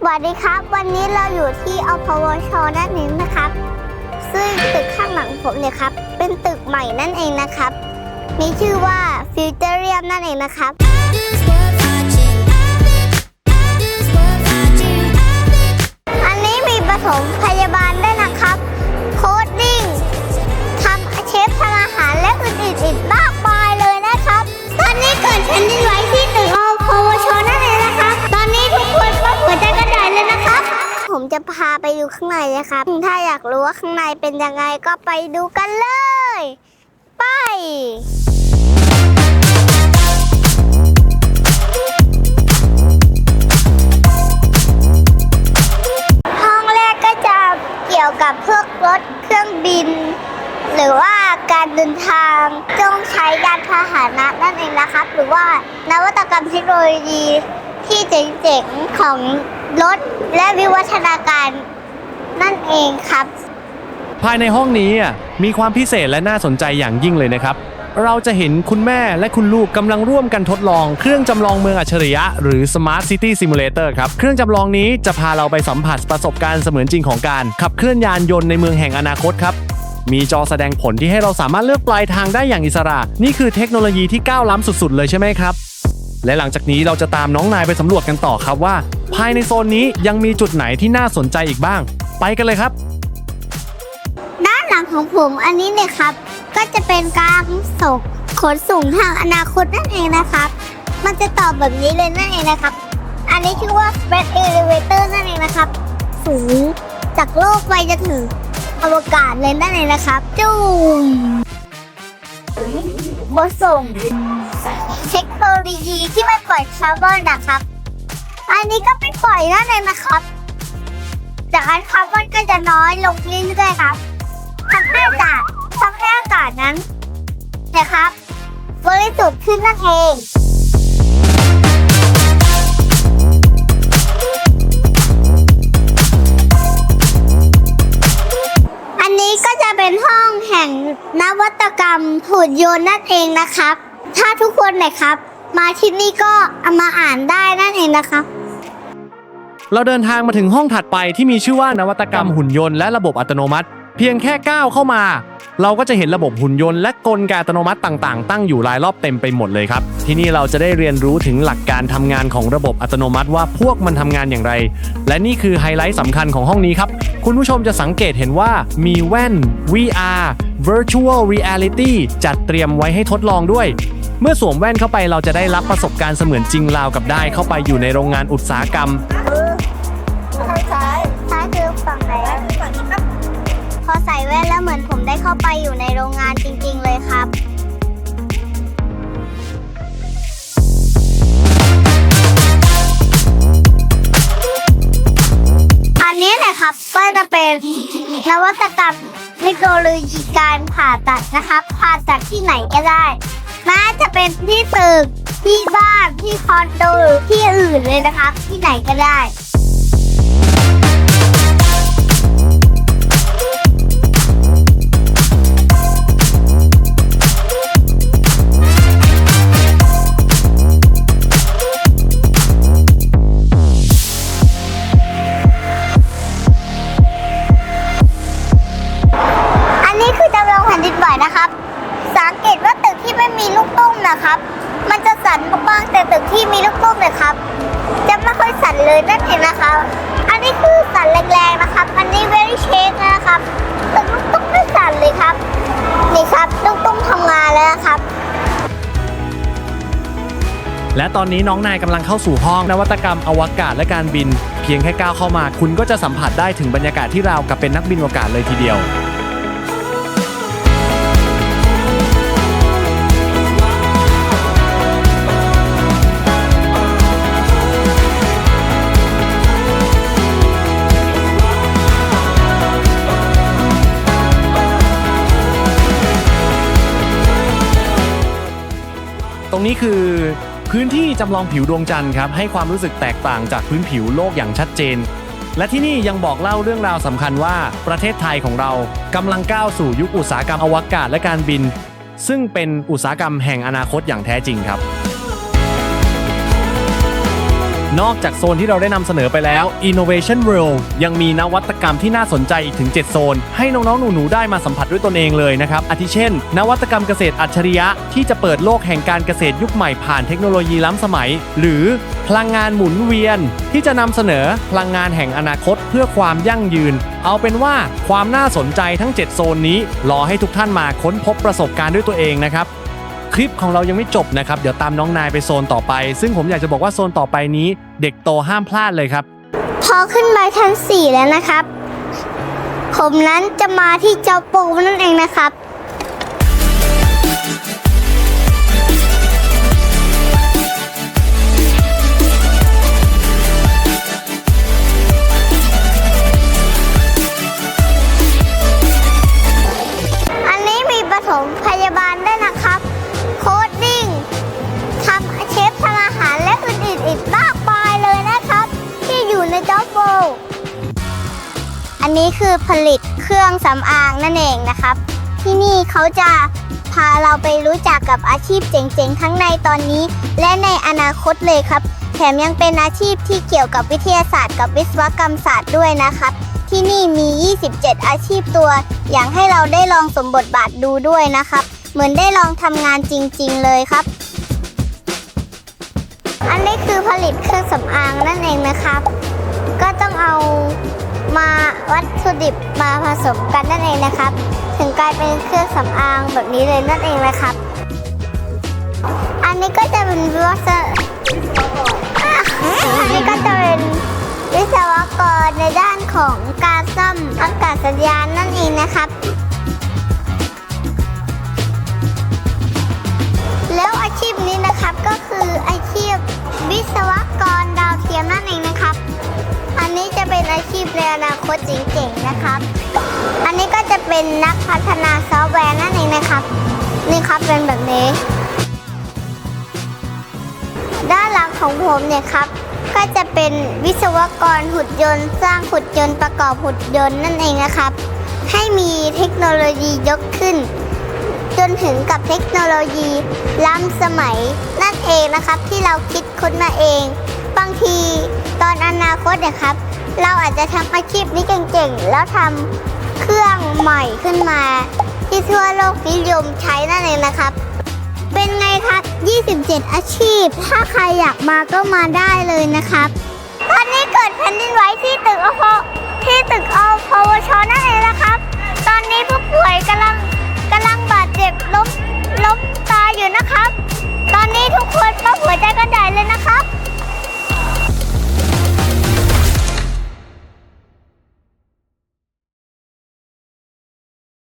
สวัสดีครับ วันนี้เราอยู่ที่อพวชนั่นเองนะครับ ซึ่งตึกข้างหลังผมเนี่ยครับ เป็นตึกใหม่นั่นเองนะครับ มีชื่อว่าฟิวเจอรียมนั่นเองนะครับ จะพาไปดูข้างในนะครับ ถ้าอยากรู้ว่าข้างในเป็นยังไงก็ไปดูกันเลย ไปห้องแรกก็จะเกี่ยวกับพวกรถเครื่องบิน หรือว่าการเดินทางต้องใช้ยานพาหนะนั่นเองนะครับ หรือว่านวัตกรรมเทคโนโลยีที่เจ๋งๆของ รถและวิวัฒนาการนั่นเองครับ ภายในห้องนี้อะมีความพิเศษและน่าสนใจอย่างยิ่งเลยนะครับ เราจะเห็นคุณแม่และคุณลูกกำลังร่วมกันทดลอง เครื่องจำลองเมืองอัจฉริยะ หรือ Smart City Simulator ครับ เครื่องจำลองนี้จะพาเราไปสัมผัสประสบการณ์เสมือนจริงของการ ขับเคลื่อนยานยนต์ในเมืองแห่งอนาคตครับมีจอแสดงผลที่ให้เราสามารถเลือกปลายทางได้อย่างอิสระ นี่คือเทคโนโลยีที่ก้าวล้ำสุดๆ เลยใช่ไหมครับ และหลังจากนี้เราจะตามน้องนายไปสำรวจกันต่อครับว่า ภายในโซนนี้ยังมีจุดไหนที่น่าสนใจอีกบ้าง ไปกันเลยครับ ด้านหลังของผมอันนี้เนี่ยครับ ก็จะเป็นการส่งขนส่งทางอนาคตนั่นเองนะครับ มันจะตอบแบบนี้เลยนั่นเองนะครับ อันนี้ชื่อว่า Space Elevator นั่นเองนะครับสูงจากโลกไปจนถึงอวกาศเลยนั่นเองนะครับจุ่มบส่งเทคโนโลยีที่ไม่ปล่อยคาร์บอนนะครับ อันนี้ก็ไม่ปล่อยนั่นเองนะครับจากนั้นคาร์บอนก็จะน้อยลงเรื่อยๆครับทำให้อากาศทำให้อากาศนั้นนะครับบริสุทธิ์ขึ้นนั่นเองอันนี้ก็จะเป็นห้องแห่งนวัตกรรมหุ่นยนต์นั่นเองนะครับ ถ้าทุกคนนะครับ มาที่นี่ก็เอามาอ่านได้นั่นเองนะครับ เราเดินทางมาถึงห้องถัดไปที่มีชื่อว่านวัตกรรมหุ่นยนต์และระบบอัตโนมัติ เพียงแค่ก้าวเข้ามา เราก็จะเห็นระบบหุ่นยนต์และกลไกอัตโนมัติต่างๆ ตั้งอยู่รายรอบเต็มไปหมดเลยครับ ที่นี่เราจะได้เรียนรู้ถึงหลักการทำงานของระบบอัตโนมัติว่าพวกมันทำงานอย่างไร และนี่คือไฮไลท์สำคัญของห้องนี้ครับ คุณผู้ชมจะสังเกตเห็นว่ามีแว่น VR Virtual Reality จัดเตรียมไว้ให้ทดลองด้วยเมื่อสวมแว่นเข้าไปเราจะได้รับประสบการณ์เสมือนจริงราวกับได้เข้าไปอยู่ในโรงงานอุตสาหกรรม เข้าไปอยู่ในโรงงานจริง ๆ เลยครับอันนี้แหละครับก็จะเป็นนวัตกรรมเทคโนโลยีการผ่าตัดนะครับผ่าตัดที่ไหนก็ได้แม้จะเป็นที่ตึกที่บ้านที่คอนโดหรือที่อื่นเลยนะครับ ที่ไหนก็ได้ นะครับ มันจะสั่นบ้างแต่ตึกที่มีลูกตุ้มเนะครับ จะไม่ค่อยสั่นเลยนั่นเองนะครับ อันนี้คือสั่นแรงๆนะครับ อันนี้ very shake นะครับแต่ลูกตุ้มไม่สั่นเลยครับ นี่ครับลูกตุ้มทำงานแล้วนะครับและตอนนี้น้องนายกำลังเข้าสู่ห้องนวัตกรรมอวกาศและการบิน เพียงแค่ก้าวเข้ามา คุณก็จะสัมผัสได้ถึงบรรยากาศที่ราวกับเป็นนักบินอวกาศเลยทีเดียว รงนี้คือพื้นที่จำลองผิวดวงจันทร์ครับให้ความรู้สึกแตกต่างจากพื้นผิวโลกอย่างชัดเจน และที่นี่ยังบอกเล่าเรื่องราวสำคัญว่าประเทศไทยของเรากำลังก้าวสู่ยุคอุตสาหกรรมอวกาศและการบิน ซึ่งเป็นอุตสาหกรรมแห่งอนาคตอย่างแท้จริงครับ นอกจากโซนที่เราได้นำเสนอไปแล้ว Innovation World ยังมีนวัตกรรมที่น่าสนใจอีกถึง 7 โซน ให้น้องๆ หนูๆ ได้มาสัมผัสด้วยตนเองเลยนะครับ อาทิเช่น นวัตกรรมเกษตรอัจฉริยะ ที่จะเปิดโลกแห่งการเกษตรยุคใหม่ผ่านเทคโนโลยีล้ำสมัย หรือพลังงานหมุนเวียน ที่จะนำเสนอพลังงานแห่งอนาคตเพื่อความยั่งยืน เอาเป็นว่าความน่าสนใจทั้ง 7 โซนนี้ รอให้ทุกท่านมาค้นพบประสบการณ์ด้วยตัวเองนะครับ คลิปของเรายังไม่จบนะครับ เดี๋ยวตามน้องนายไปโซนต่อไป ซึ่งผมอยากจะบอกว่าโซนต่อไปนี้ เด็กโตห้ามพลาดเลยครับ พอขึ้นไปชั้น4แล้วนะครับ ผมนั้นจะมาที่เจ้าปูนั่นเองนะครับ ผลิตเครื่องสำอางนั่นเองนะครับ ที่นี่เขาจะพาเราไปรู้จักกับอาชีพเจ๋งๆ ทั้งในตอนนี้ และในอนาคตเลยครับ แถมยังเป็นอาชีพที่เกี่ยวกับวิทยาศาสตร์ กับวิศวกรรมศาสตร์ด้วยนะครับ ที่นี่มี 27 อาชีพตัว อยากให้เราได้ลองสมบทบาทดูด้วยนะครับ เหมือนได้ลองทำงานจริงๆ เลยครับ อันนี้คือผลิตเครื่องสำอางนั่นเองนะครับ ก็ต้องเอา มาวัตถุดิบมาผสมกันนั่นเองนะครับ ถึงกลายเป็นเครื่องสำอางแบบนี้เลยนั่นเองนะครับ อันนี้ก็จะเป็นวิศวอันนี้ก็จะเป็นวิศวกรในด้านของการซ่อมอากาศยานนั่นเองนะครับ อาชีพในอนาคตเจ๋งๆนะครับ อันนี้ก็จะเป็นนักพัฒนาซอฟต์แวร์นั่นเองนะครับ นี่ครับเป็นแบบนี้ ด้านหลังของผมเนี่ยครับ ก็จะเป็นวิศวกรหุ่นยนต์ สร้างหุ่นยนต์ประกอบหุ่นยนต์นั่นเองนะครับ ให้มีเทคโนโลยียกขึ้น จนถึงกับเทคโนโลยีล้ำสมัยนั่นเองนะครับที่เราคิดค้นมาเอง บางทีตอนอนาคตเนี่ยครับ เราอาจจะทำอาชีพนี้เก่งๆ แล้วทำเครื่องใหม่ขึ้นมา ที่ทั่วโลกนิยมใช้นั่นเองนะครับ เป็นไงครับ 27 อาชีพ ถ้าใครอยากมาก็มาได้เลยนะครับ ตอนนี้เกิดแผ่นดินไหวที่ตึกอพที่ตึกอพวชนั่นเองนะครับ ตอนนี้ผู้ป่วยกำลัง